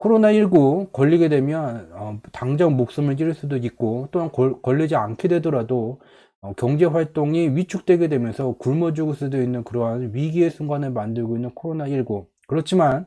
코로나19 걸리게 되면 어, 당장 목숨을 잃을 수도 있고 또한 걸, 걸리지 않게 되더라도 어, 경제 활동이 위축되게 되면서 굶어 죽을 수도 있는 그러한 위기의 순간을 만들고 있는 코로나19 그렇지만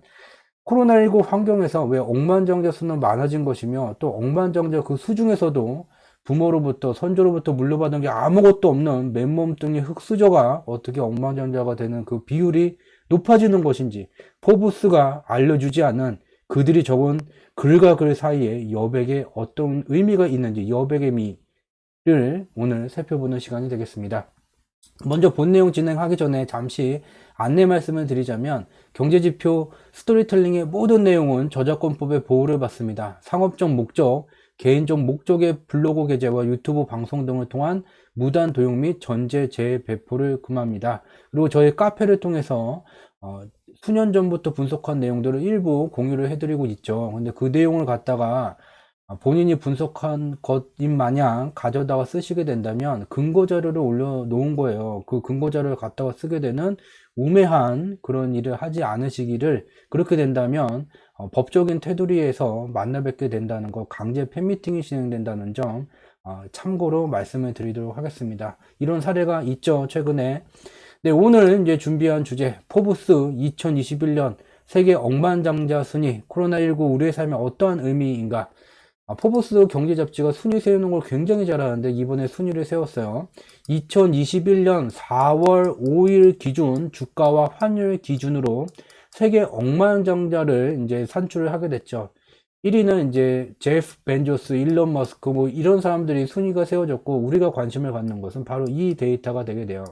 코로나19 환경에서 왜 억만장자 수는 많아진 것이며 또 억만장자 그 수중에서도 부모로부터 선조로부터 물려받은 게 아무것도 없는 맨몸뚱이 흙수저가 어떻게 억만장자가 되는 그 비율이 높아지는 것인지 포브스가 알려주지 않은 그들이 적은 글과 글 사이에 여백에 어떤 의미가 있는지 여백의 미를 오늘 살펴보는 시간이 되겠습니다. 먼저 본 내용 진행하기 전에 잠시 안내 말씀을 드리자면 경제지표 스토리텔링의 모든 내용은 저작권법의 보호를 받습니다. 상업적 목적, 개인적 목적의 블로그 게재와 유튜브 방송 등을 통한 무단 도용 및 전제 재배포를 금합니다. 그리고 저희 카페를 통해서 어, 수년 전부터 분석한 내용들을 일부 공유를 해드리고 있죠. 근데 그 내용을 갖다가 본인이 분석한 것인 마냥 가져다가 쓰시게 된다면 근거 자료를 올려놓은 거예요. 그 근거 자료를 갖다가 쓰게 되는 우매한 그런 일을 하지 않으시기를 그렇게 된다면 어, 법적인 테두리에서 만나 뵙게 된다는 것, 강제 팬미팅이 진행된다는 점 어, 참고로 말씀을 드리도록 하겠습니다. 이런 사례가 있죠, 최근에. 네, 오늘 이제 준비한 주제, 포브스 2021년 세계 억만장자 순위, 코로나19 우리의 삶에 어떠한 의미인가? 아, 포브스 경제 잡지가 순위 세우는 걸 굉장히 잘하는데 이번에 순위를 세웠어요. 2021년 4월 5일 기준 주가와 환율 기준으로 세계 억만장자를 이제 산출을 하게 됐죠. 1위는 이제 제프 벤조스, 일론 머스크 뭐 이런 사람들이 순위가 세워졌고 우리가 관심을 갖는 것은 바로 이 데이터가 되게 돼요.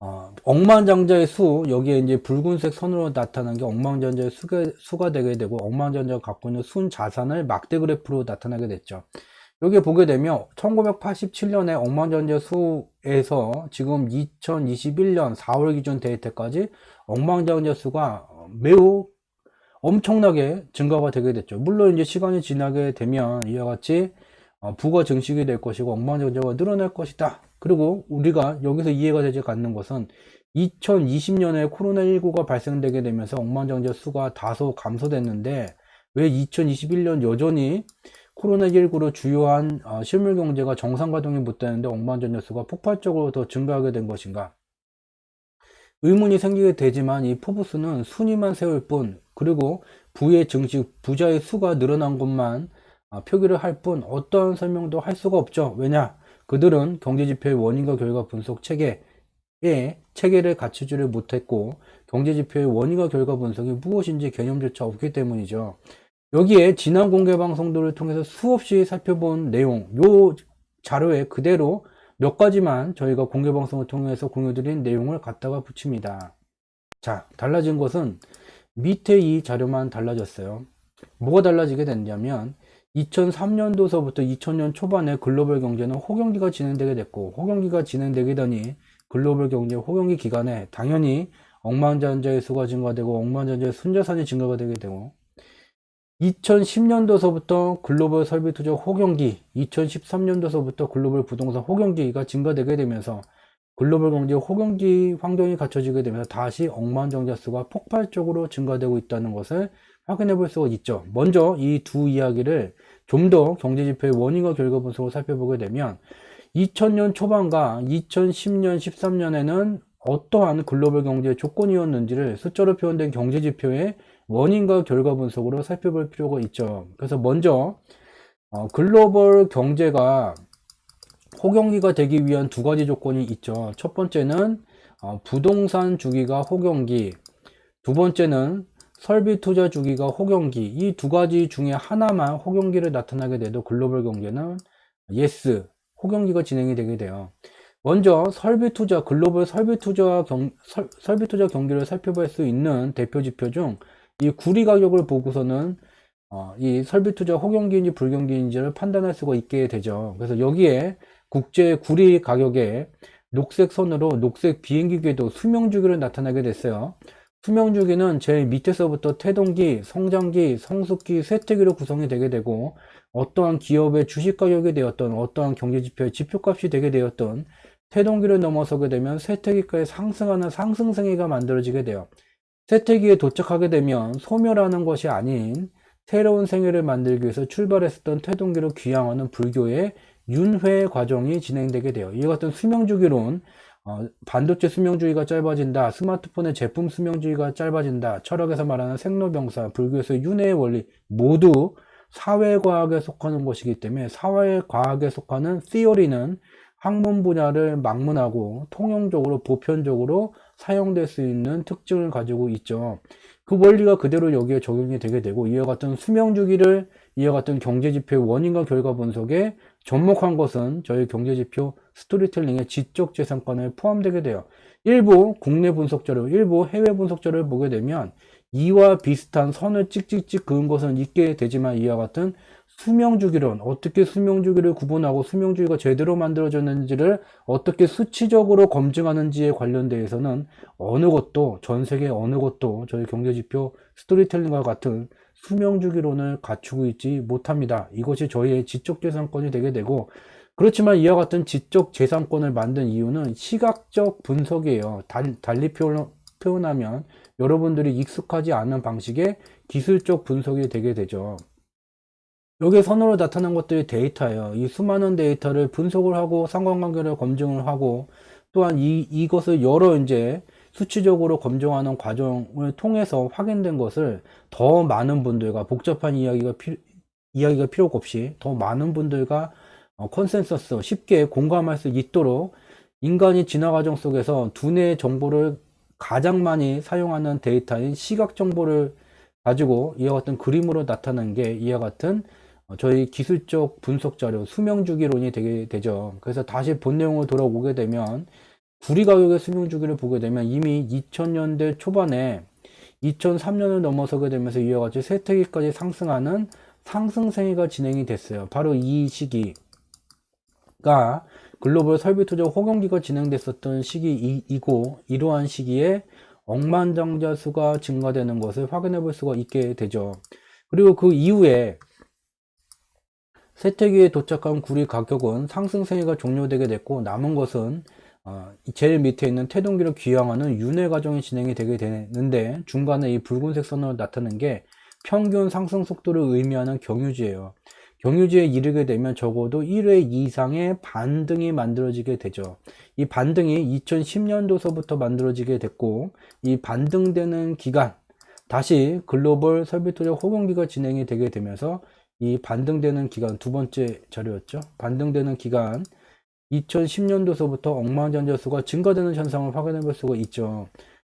어, 억만장자의 수, 여기에 이제 붉은색 선으로 나타난 게 억만장자의 수가, 수가 되게 되고, 억만장자가 갖고 있는 순 자산을 막대 그래프로 나타나게 됐죠. 여기 보게 되면, 1987년에 억만장자 수에서 지금 2021년 4월 기준 데이터까지 억만장자 수가 매우 엄청나게 증가가 되게 됐죠. 물론 이제 시간이 지나게 되면 이와 같이 어, 부가 증식이 될 것이고 억만장자가 늘어날 것이다. 그리고 우리가 여기서 이해가 되지 않는 것은 2020년에 코로나19가 발생되게 되면서 억만장자 수가 다소 감소됐는데 왜 2021년 여전히 코로나19로 주요한 어, 실물 경제가 정상 가동이 못 되는데 억만장자 수가 폭발적으로 더 증가하게 된 것인가? 의문이 생기게 되지만 이 포브스는 순위만 세울 뿐 그리고 부의 증식, 부자의 수가 늘어난 것만 아, 표기를 할 뿐 어떠한 설명도 할 수가 없죠. 왜냐? 그들은 경제지표의 원인과 결과 분석 체계에 체계를 갖추지를 못했고 경제지표의 원인과 결과 분석이 무엇인지 개념조차 없기 때문이죠. 여기에 지난 공개 방송들을 통해서 수없이 살펴본 내용, 요 자료에 그대로 몇 가지만 저희가 공개 방송을 통해서 공유드린 내용을 갖다가 붙입니다. 자, 달라진 것은 밑에 이 자료만 달라졌어요. 뭐가 달라지게 됐냐면 2003년도서부터 2000년 초반에 글로벌 경제는 호경기가 진행되게 됐고 호경기가 진행되게 되니 글로벌 경제 호경기 기간에 당연히 억만장자의 수가 증가되고 억만장자의 순자산이 증가가 되게 되고 2010년도서부터 글로벌 설비 투자 호경기, 2013년도서부터 글로벌 부동산 호경기가 증가되게 되면서 글로벌 경제 호경기 환경이 갖춰지게 되면서 다시 억만장자 수가 폭발적으로 증가되고 있다는 것을 확인해 볼 수가 있죠. 먼저 이 두 이야기를 좀 더 경제지표의 원인과 결과 분석을 살펴보게 되면 2000년 초반과 2010년, 13년에는 어떠한 글로벌 경제 조건이었는지를 숫자로 표현된 경제지표의 원인과 결과 분석으로 살펴볼 필요가 있죠. 그래서 먼저 어, 글로벌 경제가 호경기가 되기 위한 두 가지 조건이 있죠. 첫 번째는 어, 부동산 주기가 호경기, 두 번째는 설비 투자 주기가 호경기 이 두 가지 중에 하나만 호경기를 나타나게 돼도 글로벌 경제는 예스 호경기가 진행이 되게 돼요. 먼저 설비 투자 글로벌 설비 투자 경 설, 설비 투자 경기를 살펴볼 수 있는 대표 지표 중 이 구리 가격을 보고서는 어, 이 설비 투자 호경기인지 불경기인지를 판단할 수가 있게 되죠. 그래서 여기에 국제 구리 가격에 녹색 선으로 녹색 비행기 궤도 수명 주기를 나타나게 됐어요. 수명 주기는 제일 밑에서부터 태동기, 성장기, 성숙기, 쇠퇴기로 구성이 되게 되고 어떠한 기업의 주식 가격이 되었던 어떠한 경제 지표의 지표값이 되게 되었던 태동기를 넘어서게 되면 쇠퇴기까지 상승하는 상승생애가 만들어지게 돼요. 세태기에 도착하게 되면 소멸하는 것이 아닌 새로운 생애를 만들기 위해서 출발했었던 태동기를 귀향하는 불교의 윤회 과정이 진행되게 돼요. 이와 같은 수명주기론, 어, 반도체 수명주의가 짧아진다, 스마트폰의 제품 수명주의가 짧아진다, 철학에서 말하는 생로병사, 불교에서 윤회의 원리 모두 사회과학에 속하는 것이기 때문에 사회과학에 속하는 theory는 학문 분야를 막문하고 통용적으로 보편적으로 사용될 수 있는 특징을 가지고 있죠. 그 원리가 그대로 여기에 적용이 되게 되고 이와 같은 수명주기를 이와 같은 경제지표의 원인과 결과 분석에 접목한 것은 저희 경제지표 스토리텔링의 지적재산권에 포함되게 돼요. 일부 국내 분석 자료, 일부 해외 분석 자료를 보게 되면 이와 비슷한 선을 찍찍찍 그은 것은 있게 되지만 이와 같은 수명주기론, 어떻게 수명주기를 구분하고 수명주기가 제대로 만들어졌는지를 어떻게 수치적으로 검증하는지에 관련돼서는 어느 것도, 전 세계 어느 것도 저희 경제지표 스토리텔링과 같은 수명 주기론을 갖추고 있지 못합니다. 이것이 저희의 지적 재산권이 되게 되고, 그렇지만 이와 같은 지적 재산권을 만든 이유는 시각적 분석이에요. 달, 달리 표현, 표현하면 여러분들이 익숙하지 않은 방식의 기술적 분석이 되게 되죠. 여기 선으로 나타난 것들이 데이터예요. 이 수많은 데이터를 분석을 하고 상관관계를 검증을 하고 또한 이, 이것을 여러 이제 수치적으로 검증하는 과정을 통해서 확인된 것을 더 많은 분들과 복잡한 이야기가 필 이야기가 필요가 없이 더 많은 분들과 어, 컨센서스 쉽게 공감할 수 있도록 인간이 진화 과정 속에서 두뇌의 정보를 가장 많이 사용하는 데이터인 시각 정보를 가지고 이와 같은 그림으로 나타낸 게 이와 같은 어, 저희 기술적 분석 자료 수명 주기론이 되게 되죠. 그래서 다시 본 내용으로 돌아오게 되면 구리 가격의 수명 주기를 보게 되면 이미 2000년대 초반에 2003년을 넘어서게 되면서 이와 같이 세태기까지 상승하는 상승생위가 진행이 됐어요. 바로 이 시기가 글로벌 설비 투자 호경기가 진행됐었던 시기이고 이러한 시기에 억만장자 수가 증가되는 것을 확인해 볼 수가 있게 되죠. 그리고 그 이후에 세태기에 도착한 구리 가격은 상승세가 종료되게 됐고 남은 것은 어, 제일 밑에 있는 태동기를 귀향하는 윤회 과정이 진행이 되게 되는데 중간에 이 붉은색 선으로 나타낸 게 평균 상승 속도를 의미하는 경유지예요. 경유지에 이르게 되면 적어도 1회 이상의 반등이 만들어지게 되죠. 이 반등이 2010년도서부터 만들어지게 됐고 이 반등되는 기간 다시 글로벌 설비투자 호경기가 진행이 되게 되면서 이 반등되는 기간 두 번째 자료였죠. 반등되는 기간 2010년도서부터 억만장자 수가 증가되는 현상을 확인해 볼 수가 있죠.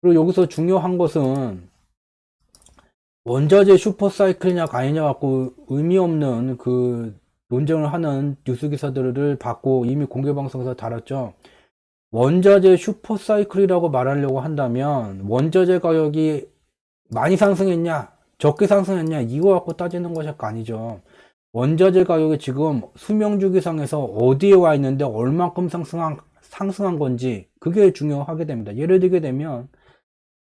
그리고 여기서 중요한 것은 원자재 슈퍼사이클이냐 아니냐 갖고 의미 없는 그 논쟁을 하는 뉴스 기사들을 받고 이미 공개 방송에서 다뤘죠. 원자재 슈퍼사이클이라고 말하려고 한다면 원자재 가격이 많이 상승했냐 적게 상승했냐 이거 갖고 따지는 것이 아니죠. 원자재 가격이 지금 수명주기상에서 어디에 와 있는데 얼만큼 상승한, 상승한 건지 그게 중요하게 됩니다. 예를 들게 되면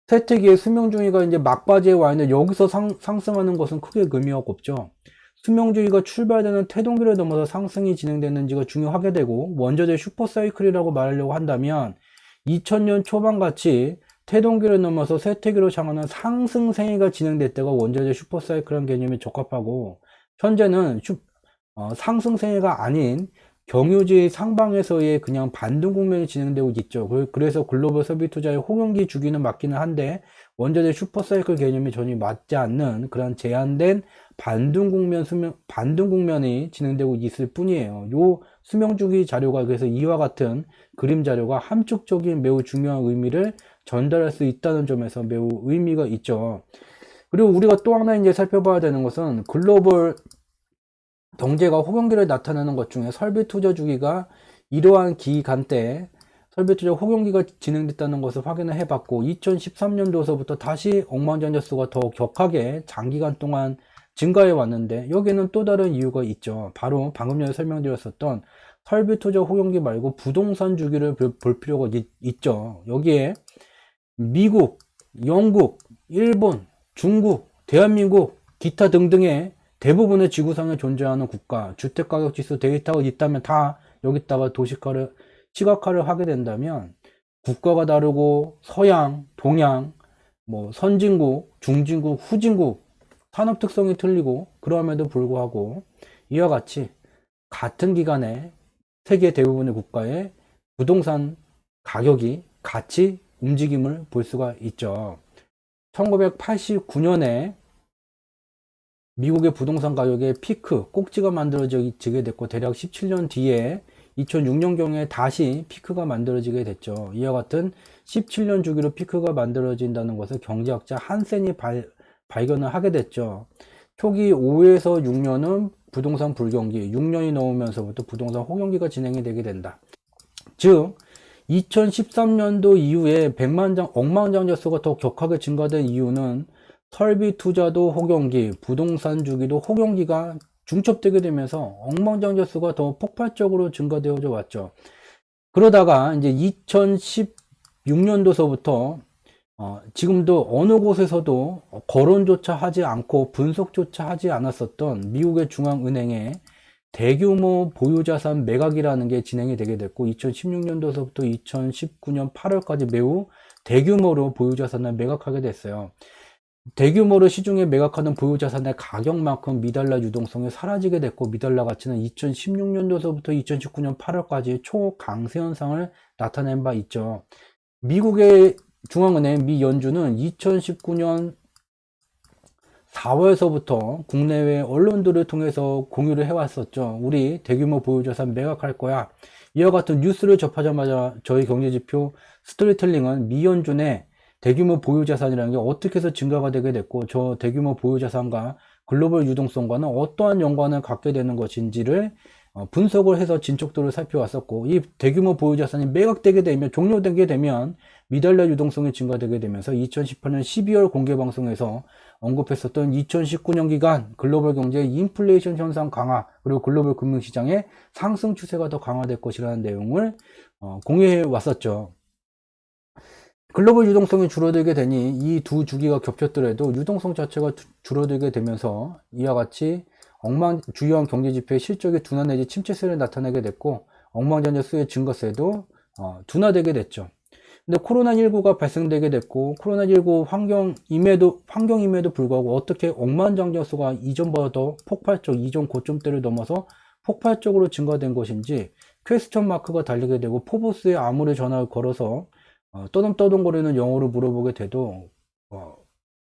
세태기의 수명주기가 이제 막바지에 와 있는데 여기서 상, 상승하는 것은 크게 의미가 없죠. 수명주기가 출발되는 태동기를 넘어서 상승이 진행되는지가 중요하게 되고 원자재 슈퍼사이클이라고 말하려고 한다면 2000년 초반 같이 태동기를 넘어서 세태기로 향하는 상승 생애가 진행될 때가 원자재 슈퍼사이클한 개념에 적합하고 현재는 슈, 어, 상승생애가 아닌 경유지 상방에서의 그냥 반등 국면이 진행되고 있죠. 그, 그래서 글로벌 서비 투자의 호경기 주기는 맞기는 한데 원자재 슈퍼사이클 개념이 전혀 맞지 않는 그런 제한된 반등 국면 수명 반등 국면이 진행되고 있을 뿐이에요. 요 수명 주기 자료가 그래서 이와 같은 그림 자료가 함축적인 매우 중요한 의미를 전달할 수 있다는 점에서 매우 의미가 있죠. 그리고 우리가 또 하나 이제 살펴봐야 되는 것은 글로벌 경제가 호경기를 나타내는 것 중에 설비 투자 주기가 이러한 기간 때 설비 투자 호경기가 진행됐다는 것을 확인을 해봤고 2013년도서부터 다시 억만장자 수가 더 격하게 장기간 동안 증가해 왔는데 여기는 또 다른 이유가 있죠. 바로 방금 전에 설명드렸었던 설비 투자 호경기 말고 부동산 주기를 볼 필요가 있, 죠 여기에 미국, 영국, 일본, 중국, 대한민국, 기타 등등의 대부분의 지구상에 존재하는 국가, 주택가격지수 데이터가 있다면 다 여기다가 도시화를, 시각화를 하게 된다면 국가가 다르고 서양, 동양, 뭐 선진국, 중진국, 후진국 산업 특성이 틀리고 그럼에도 불구하고 이와 같이 같은 기간에 세계 대부분의 국가의 부동산 가격이 같이 움직임을 볼 수가 있죠. 1989년에 미국의 부동산 가격의 피크, 꼭지가 만들어지게 됐고 대략 17년 뒤에 2006년경에 다시 피크가 만들어지게 됐죠. 이와 같은 17년 주기로 피크가 만들어진다는 것을 경제학자 한센이 발, 발견을 하게 됐죠. 초기 5에서 6년은 부동산 불경기, 6년이 넘으면서부터 부동산 호경기가 진행이 되게 된다. 즉, 2013년도 이후에 100만 장, 억만 장자 수가 더 격하게 증가된 이유는 설비 투자도 호경기, 부동산 주기도 호경기가 중첩되게 되면서 억만장자 수가 더 폭발적으로 증가되어져 왔죠. 그러다가 이제 2016년도서부터 어, 지금도 어느 곳에서도 거론조차 하지 않고 분석조차 하지 않았었던 미국의 중앙은행의 대규모 보유자산 매각이라는 게 진행이 되게 됐고 2016년도서부터 2019년 8월까지 매우 대규모로 보유자산을 매각하게 됐어요. 대규모로 시중에 매각하는 보유자산의 가격만큼 미달러 유동성이 사라지게 됐고 미달러 가치는 2016년도서부터 2019년 8월까지 초강세 현상을 나타낸 바 있죠. 미국의 중앙은행 미 연준은 2019년 4월서부터 국내외 언론들을 통해서 공유를 해왔었죠. 우리 대규모 보유자산 매각할 거야. 이와 같은 뉴스를 접하자마자 저희 경제지표 스토리텔링은 미 연준의 대규모 보유자산이라는 게 어떻게 해서 증가가 되게 됐고 저 대규모 보유자산과 글로벌 유동성과는 어떠한 연관을 갖게 되는 것인지를 어, 분석을 해서 진척도를 살펴왔었고 이 대규모 보유자산이 매각되게 되면 종료되게 되면 미달러 유동성이 증가되게 되면서 2018년 12월 공개 방송에서 언급했었던 2019년 기간 글로벌 경제의 인플레이션 현상 강화 그리고 글로벌 금융시장의 상승 추세가 더 강화될 것이라는 내용을 어, 공유해 왔었죠. 글로벌 유동성이 줄어들게 되니 이 두 주기가 겹쳤더라도 유동성 자체가 줄어들게 되면서 이와 같이 엉망 주요한 경제 지표의 실적이 둔화 내지 침체세를 나타내게 됐고 엉망전자 수의 증가세도 어, 둔화되게 됐죠. 근데 코로나19가 발생되게 됐고 코로나19 환경임에도 환경임에도 불구하고 어떻게 억만장자 수가 이전보다 더 폭발적 이전 고점대를 넘어서 폭발적으로 증가된 것인지 퀘스천 마크가 달리게 되고 포브스에 아무리 전화를 걸어서 어, 떠듬떠듬거리는 영어로 물어보게 돼도 어,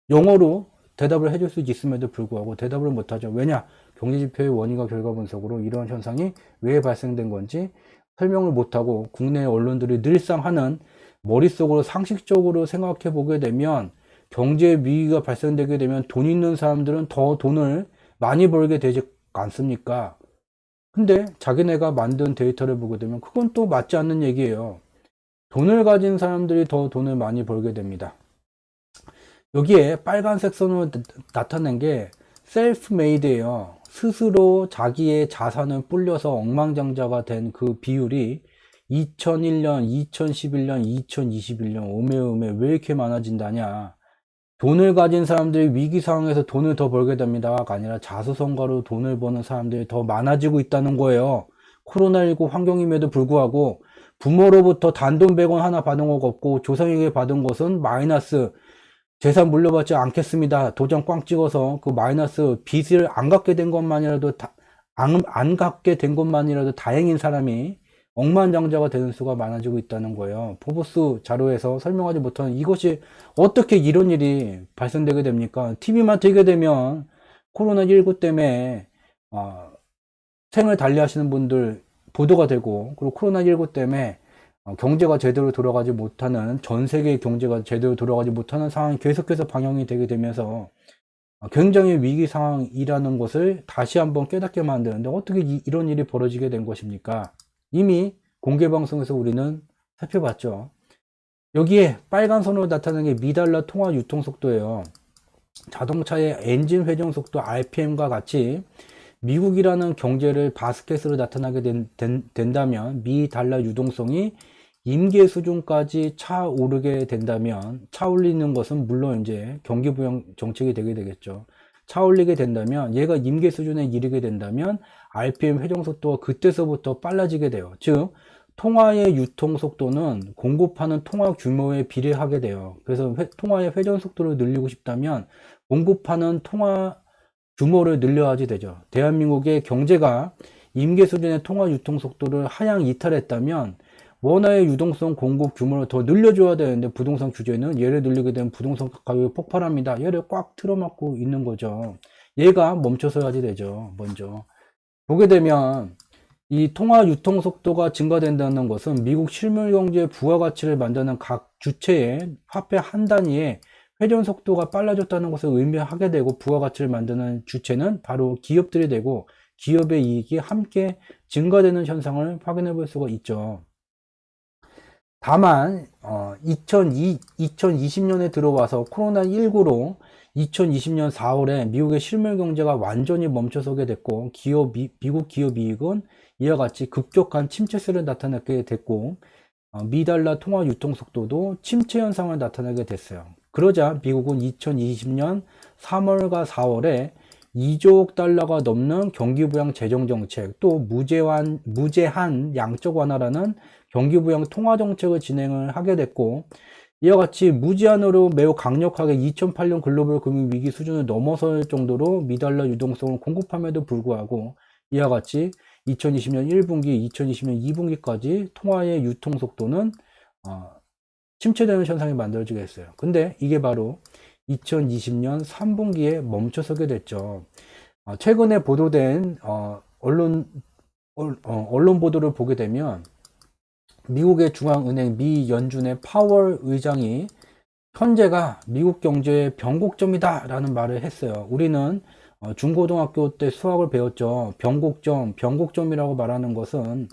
영어로 대답을 해줄 수 있음에도 불구하고 대답을 못하죠. 왜냐? 경제지표의 원인과 결과 분석으로 이러한 현상이 왜 발생된 건지 설명을 못하고 국내 언론들이 늘상 하는 머릿속으로 상식적으로 생각해 보게 되면 경제 위기가 발생되게 되면 돈 있는 사람들은 더 돈을 많이 벌게 되지 않습니까? 근데 자기네가 만든 데이터를 보게 되면 그건 또 맞지 않는 얘기예요. 돈을 가진 사람들이 더 돈을 많이 벌게 됩니다. 여기에 빨간색 선으로 나타낸 게 셀프 메이드예요. 스스로 자기의 자산을 불려서 엉망장자가 된 그 비율이 2001년, 2011년, 2021년 오메오메 왜 이렇게 많아진다냐. 돈을 가진 사람들이 위기 상황에서 돈을 더 벌게 됩니다가 아니라 자수성가로 돈을 버는 사람들이 더 많아지고 있다는 거예요. 코로나19 환경임에도 불구하고 부모로부터 단돈 100원 하나 받은 것 없고 조상에게 받은 것은 마이너스 재산 물려받지 않겠습니다. 도장 꽝 찍어서 그 마이너스 빚을 안 갚게 된 것만이라도 다, 안, 안 갚게 된 것만이라도 다행인 사람이 억만장자가 되는 수가 많아지고 있다는 거예요. 포브스 자료에서 설명하지 못하는 이것이 어떻게 이런 일이 발생되게 됩니까? TV만 되게 되면 코로나19 때문에 어, 생을 달리하시는 분들 보도가 되고 그리고 코로나19 때문에 어, 경제가 제대로 돌아가지 못하는 전 세계 경제가 제대로 돌아가지 못하는 상황이 계속해서 방영이 되게 되면서 어, 굉장히 위기 상황이라는 것을 다시 한번 깨닫게 만드는데 어떻게 이, 이런 일이 벌어지게 된 것입니까? 이미 공개 방송에서 우리는 살펴봤죠. 여기에 빨간 선으로 나타나는 게 미달러 통화 유통 속도예요. 자동차의 엔진 회전 속도 RPM과 같이 미국이라는 경제를 바스켓으로 나타나게 된, 된, 다면 미 달러 유동성이 임계 수준까지 차오르게 된다면 차올리는 것은 물론 이제 경기 부양 정책이 되게 되겠죠. 차올리게 된다면 얘가 임계 수준에 이르게 된다면 RPM 회전 속도가 그때서부터 빨라지게 돼요. 즉 통화의 유통 속도는 공급하는 통화 규모에 비례하게 돼요. 그래서 회- 통화의 회전 속도를 늘리고 싶다면 공급하는 통화 규모를 늘려야지 되죠. 대한민국의 경제가 임계 수준의 통화 유통 속도를 하향 이탈했다면 원화의 유동성 공급 규모를 더 늘려줘야 되는데 부동산 규제는 얘를 늘리게 되면 부동산 가격이 폭발합니다. 얘를 꽉 틀어막고 있는 거죠. 얘가 멈춰서야지 되죠. 먼저 보게 되면 이 통화 유통 속도가 증가된다는 것은 미국 실물 경제의 부가가치를 만드는 각 주체의 화폐 한 단위의 회전 속도가 빨라졌다는 것을 의미하게 되고 부가가치를 만드는 주체는 바로 기업들이 되고 기업의 이익이 함께 증가되는 현상을 확인해 볼 수가 있죠. 다만 어, 2002, 2020년에 들어와서 코로나19로 2020년 4월에 미국의 실물 경제가 완전히 멈춰서게 됐고 기업 미, 미국 기업 이익은 이와 같이 급격한 침체세를 나타내게 됐고 어, 미달러 통화 유통 속도도 침체 현상을 나타내게 됐어요. 그러자 미국은 2020년 3월과 4월에 2조 달러가 넘는 경기부양 재정 정책 또 무제한 무제한 양적 완화라는 경기부양 통화 정책을 진행을 하게 됐고 이와 같이 무제한으로 매우 강력하게 2008년 글로벌 금융 위기 수준을 넘어설 정도로 미달러 유동성을 공급함에도 불구하고 이와 같이 2020년 1분기, 2020년 2분기까지 통화의 유통 속도는 어, 침체되는 현상이 만들어지게 했어요. 근데 이게 바로 2020년 3분기에 멈춰서게 됐죠. 어, 최근에 보도된 어, 언론 얼- 어, 언론 보도를 보게 되면 미국의 중앙은행 미 연준의 파월 의장이 현재가 미국 경제의 변곡점이다 라는 말을 했어요. 우리는 어, 중고등학교 때 수학을 배웠죠. 변곡점, 변곡점이라고 말하는 것은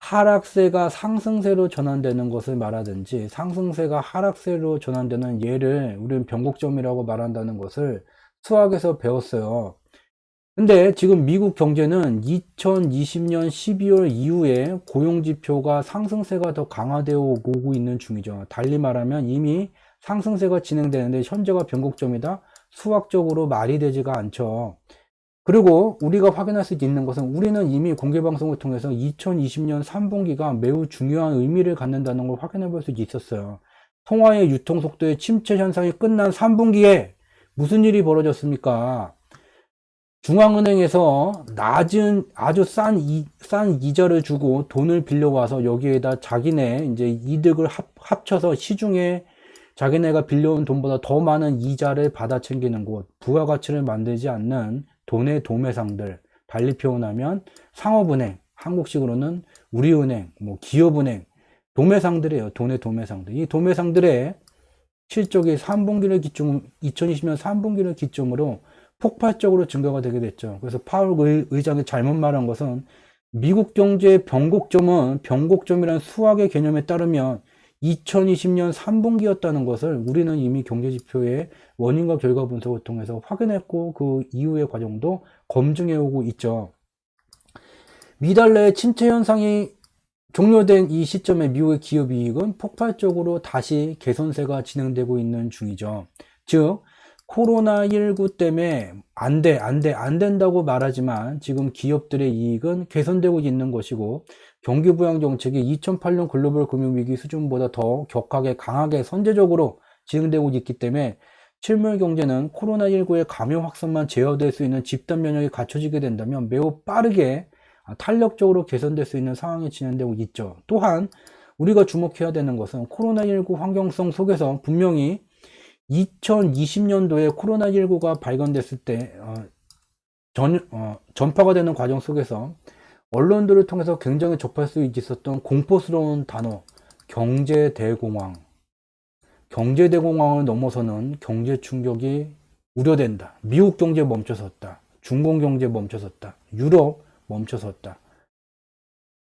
하락세가 상승세로 전환되는 것을 말하든지 상승세가 하락세로 전환되는 예를 우리는 변곡점이라고 말한다는 것을 수학에서 배웠어요. 근데 지금 미국 경제는 2020년 12월 이후에 고용 지표가 상승세가 더 강화되어 오고 있는 중이죠. 달리 말하면 이미 상승세가 진행되는데 현재가 변곡점이다? 수학적으로 말이 되지가 않죠. 그리고 우리가 확인할 수 있는 것은 우리는 이미 공개 방송을 통해서 2020년 3분기가 매우 중요한 의미를 갖는다는 걸 확인해 볼 수 있었어요. 통화의 유통 속도의 침체 현상이 끝난 3분기에 무슨 일이 벌어졌습니까? 중앙은행에서 낮은 아주 싼, 이, 싼 이자를 주고 돈을 빌려와서 여기에다 자기네 이제 이득을 합, 합쳐서 시중에 자기네가 빌려온 돈보다 더 많은 이자를 받아 챙기는 곳, 부가가치를 만들지 않는 돈의 도매상들, 달리 표현하면 상업은행, 한국식으로는 우리은행, 뭐 기업은행, 도매상들이에요. 돈의 도매상들. 이 도매상들의 실적이 3분기를 기점, 2020년 3분기를 기점으로 폭발적으로 증가가 되게 됐죠. 그래서 의- 의장이 잘못 말한 것은 미국 경제의 변곡점은 변곡점이라는 수학의 개념에 따르면 2020년 3분기였다는 것을 우리는 이미 경제지표의 원인과 결과 분석을 통해서 확인했고 그 이후의 과정도 검증해 오고 있죠. 미달러의 침체 현상이 종료된 이 시점에 미국의 기업 이익은 폭발적으로 다시 개선세가 진행되고 있는 중이죠. 즉, 코로나19 때문에 안 돼, 안 돼, 안 된다고 말하지만 지금 기업들의 이익은 개선되고 있는 것이고 경기부양 정책이 2008년 글로벌 금융위기 수준보다 더 격하게 강하게 선제적으로 진행되고 있기 때문에 실물 경제는 코로나19의 감염 확산만 제어될 수 있는 집단 면역이 갖춰지게 된다면 매우 빠르게 아, 탄력적으로 개선될 수 있는 상황이 진행되고 있죠. 또한 우리가 주목해야 되는 것은 코로나19 환경성 속에서 분명히 2020년도에 코로나19가 발견됐을 때 어, 전, 어, 전파가 되는 과정 속에서 언론들을 통해서 굉장히 접할 수 있었던 공포스러운 단어 경제 대공황 경제 대공황을 넘어서는 경제 충격이 우려된다. 미국 경제 멈춰섰다. 중공 경제 멈춰섰다. 유럽 멈춰섰다.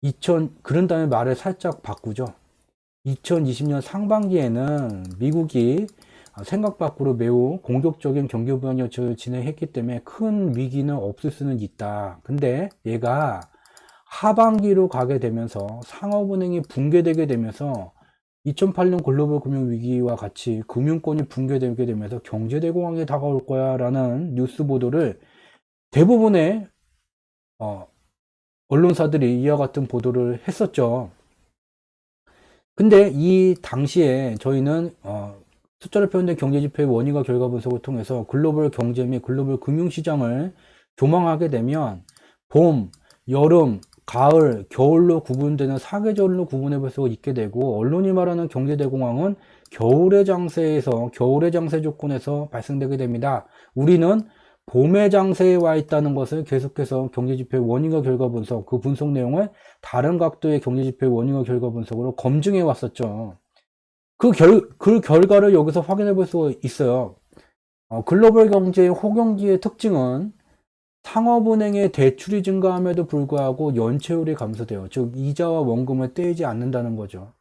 2000 그런 다음에 말을 살짝 바꾸죠. 2020년 상반기에는 미국이 생각 밖으로 매우 공격적인 경기 정책을 진행했기 때문에 큰 위기는 없을 수는 있다. 근데 얘가 하반기로 가게 되면서 상업은행이 붕괴되게 되면서 2008년 글로벌 금융 위기와 같이 금융권이 붕괴되게 되면서 경제 대공황이 다가올 거야 라는 뉴스 보도를 대부분의 어, 언론사들이 이와 같은 보도를 했었죠. 근데 이 당시에 저희는 어, 숫자로 표현된 경제지표의 원인과 결과 분석을 통해서 글로벌 경제 및 글로벌 금융시장을 조망하게 되면 봄, 여름, 가을, 겨울로 구분되는 사계절로 구분해 볼 수가 있게 되고 언론이 말하는 경제 대공황은 겨울의 장세에서 겨울의 장세 조건에서 발생되게 됩니다. 우리는 봄의 장세에 와 있다는 것을 계속해서 경제지표의 원인과 결과 분석, 그 분석 내용을 다른 각도의 경제지표의 원인과 결과 분석으로 검증해 왔었죠. 그 결, 그 결과를 여기서 확인해 볼 수가 있어요. 어, 글로벌 경제의 호경기의 특징은 상업은행의 대출이 증가함에도 불구하고 연체율이 감소돼요. 즉, 이자와 원금을 떼지 않는다는 거죠.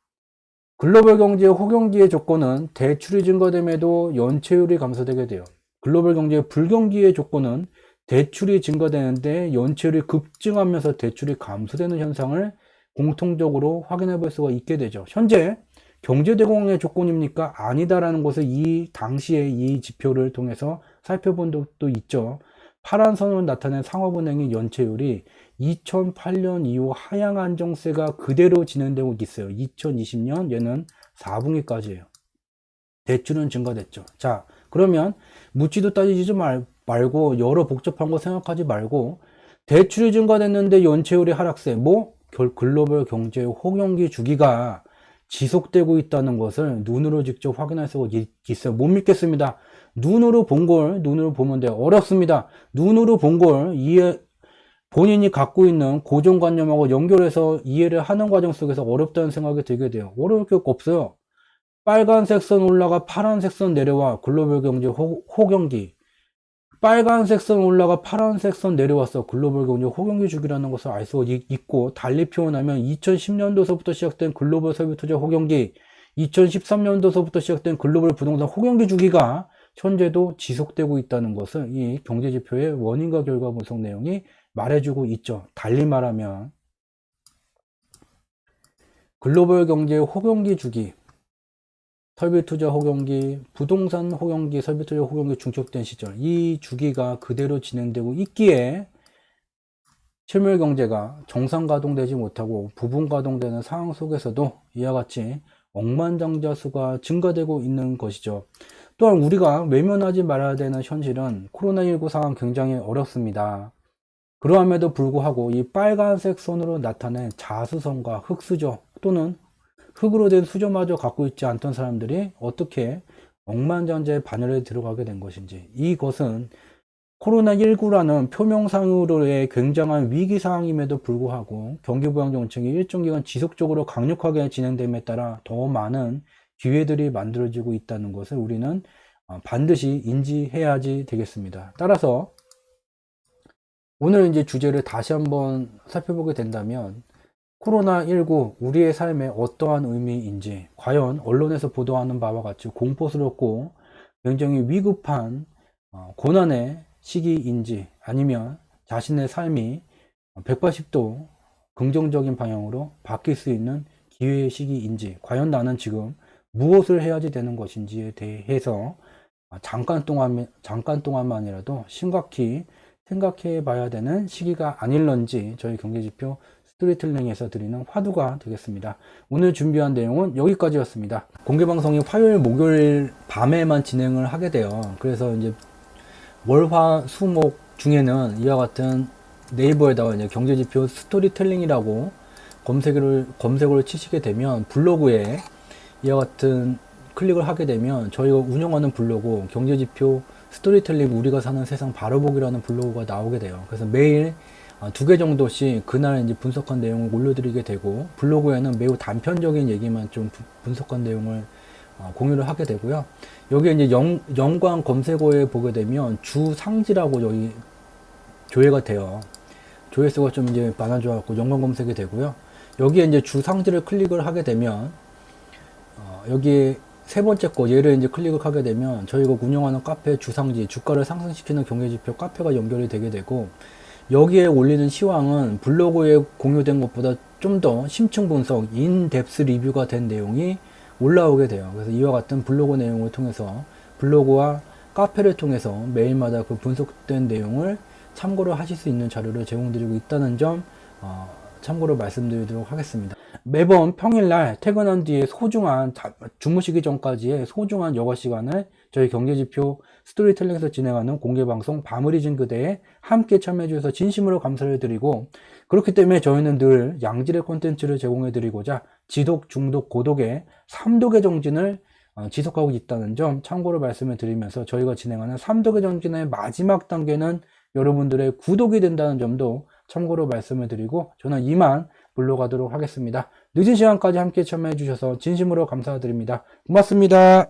글로벌 경제의 호경기의 조건은 대출이 증가됨에도 연체율이 감소되게 돼요. 글로벌 경제의 불경기의 조건은 대출이 증가되는데 연체율이 급증하면서 대출이 감소되는 현상을 공통적으로 확인해 볼 수가 있게 되죠. 현재 경제대공황의 조건입니까? 아니다라는 것을 이 당시에 이 지표를 통해서 살펴본 적도 있죠. 파란 선으로 나타낸 상업은행의 연체율이 2008년 이후 하향 안정세가 그대로 진행되고 있어요. 2020년 얘는 4분기까지예요. 대출은 증가됐죠. 자, 그러면 묻지도 따지지 말, 말고 여러 복잡한 거 생각하지 말고 대출이 증가됐는데 연체율이 하락세 뭐 결- 글로벌 경제의 호경기 주기가 지속되고 있다는 것을 눈으로 직접 확인할 수가 있- 있어요. 못 믿겠습니다. 눈으로 본 걸 눈으로 보면 돼요. 어렵습니다. 눈으로 본 걸 이해 본인이 갖고 있는 고정관념하고 연결해서 이해를 하는 과정 속에서 어렵다는 생각이 들게 돼요. 어려울 게 없어요. 빨간색 선 올라가 파란색 선 내려와 글로벌 경제 호, 호경기 빨간색 선 올라가 파란색 선 내려왔어 글로벌 경제 호경기 주기라는 것을 알 수 있고 달리 표현하면 2010년도서부터 시작된 글로벌 설비 투자 호경기 2013년도서부터 시작된 글로벌 부동산 호경기 주기가 현재도 지속되고 있다는 것을 이 경제지표의 원인과 결과 분석 내용이 말해주고 있죠. 달리 말하면 글로벌 경제 호경기 주기 설비 투자 호경기, 부동산 호경기, 설비 투자 호경기 중첩된 시절 이 주기가 그대로 진행되고 있기에 실물 경제가 정상 가동되지 못하고 부분 가동되는 상황 속에서도 이와 같이 억만장자 수가 증가되고 있는 것이죠. 또한 우리가 외면하지 말아야 되는 현실은 코로나19 상황 굉장히 어렵습니다. 그러함에도 불구하고 이 빨간색 선으로 나타낸 자수성과 흑수저 또는 흙으로 된 수저마저 갖고 있지 않던 사람들이 어떻게 억만장자의 반열에 들어가게 된 것인지 이것은 코로나19라는 표명상으로의 굉장한 위기 상황임에도 불구하고 경기부양 정책이 일정 기간 지속적으로 강력하게 진행됨에 따라 더 많은 기회들이 만들어지고 있다는 것을 우리는 어, 반드시 인지해야지 되겠습니다. 따라서 오늘 이제 주제를 다시 한번 살펴보게 된다면 코로나19 우리의 삶에 어떠한 의미인지 과연 언론에서 보도하는 바와 같이 공포스럽고 굉장히 위급한 어, 고난의 시기인지 아니면 자신의 삶이 180도 긍정적인 방향으로 바뀔 수 있는 기회의 시기인지 과연 나는 지금 무엇을 해야지 되는 것인지에 대해서 잠깐 동안 잠깐 동안만이라도 심각히 생각해 봐야 되는 시기가 아닐런지 저희 경제지표 스토리텔링에서 드리는 화두가 되겠습니다. 오늘 준비한 내용은 여기까지였습니다. 공개 방송이 화요일, 목요일 밤에만 진행을 하게 돼요. 그래서 이제 월화 수목 중에는 이와 같은 네이버에다가 이제 경제지표 스토리텔링이라고 검색을 검색어를 치시게 되면 블로그에 이와 같은 클릭을 하게 되면 저희가 운영하는 블로그 경제지표 스토리텔링 우리가 사는 세상 바로 보기라는 블로그가 나오게 돼요. 그래서 매일 두 개 정도씩 그날 이제 분석한 내용을 올려드리게 되고 블로그에는 매우 단편적인 얘기만 좀 분석한 내용을 어, 공유를 하게 되고요. 여기 이제 영, 연관 검색어에 보게 되면 주 상지라고 여기 조회가 돼요. 조회수가 좀 이제 많아져갖고 연관 검색이 되고요. 여기에 이제 주 상지를 클릭을 하게 되면 어, 여기 세 번째 거 얘를 이제 클릭을 하게 되면 저희가 운영하는 카페 주상지 주가를 상승시키는 경제지표 카페가 연결이 되게 되고 여기에 올리는 시황은 블로그에 공유된 것보다 좀 더 심층 분석, 인덱스 리뷰가 된 내용이 올라오게 돼요. 그래서 이와 같은 블로그 내용을 통해서 블로그와 카페를 통해서 매일마다 그 분석된 내용을 참고를 하실 수 있는 자료를 제공드리고 있다는 점 어, 참고로 말씀드리도록 하겠습니다. 매번 평일날 퇴근한 뒤에 소중한 자- 주무시기 전까지의 소중한 여가 시간을 저희 경제지표 스토리텔링에서 진행하는 공개방송 밤을 잊은 그대에 함께 참여해 주셔서 진심으로 감사를 드리고 그렇기 때문에 저희는 늘 양질의 콘텐츠를 제공해 드리고자 지독, 중독, 고독의 3독의 정진을 어, 지속하고 있다는 점 참고로 말씀을 드리면서 저희가 진행하는 3독의 정진의 마지막 단계는 여러분들의 구독이 된다는 점도 참고로 말씀을 드리고 저는 이만 물러가도록 하겠습니다. 늦은 시간까지 함께 참여해 주셔서 진심으로 감사드립니다. 고맙습니다.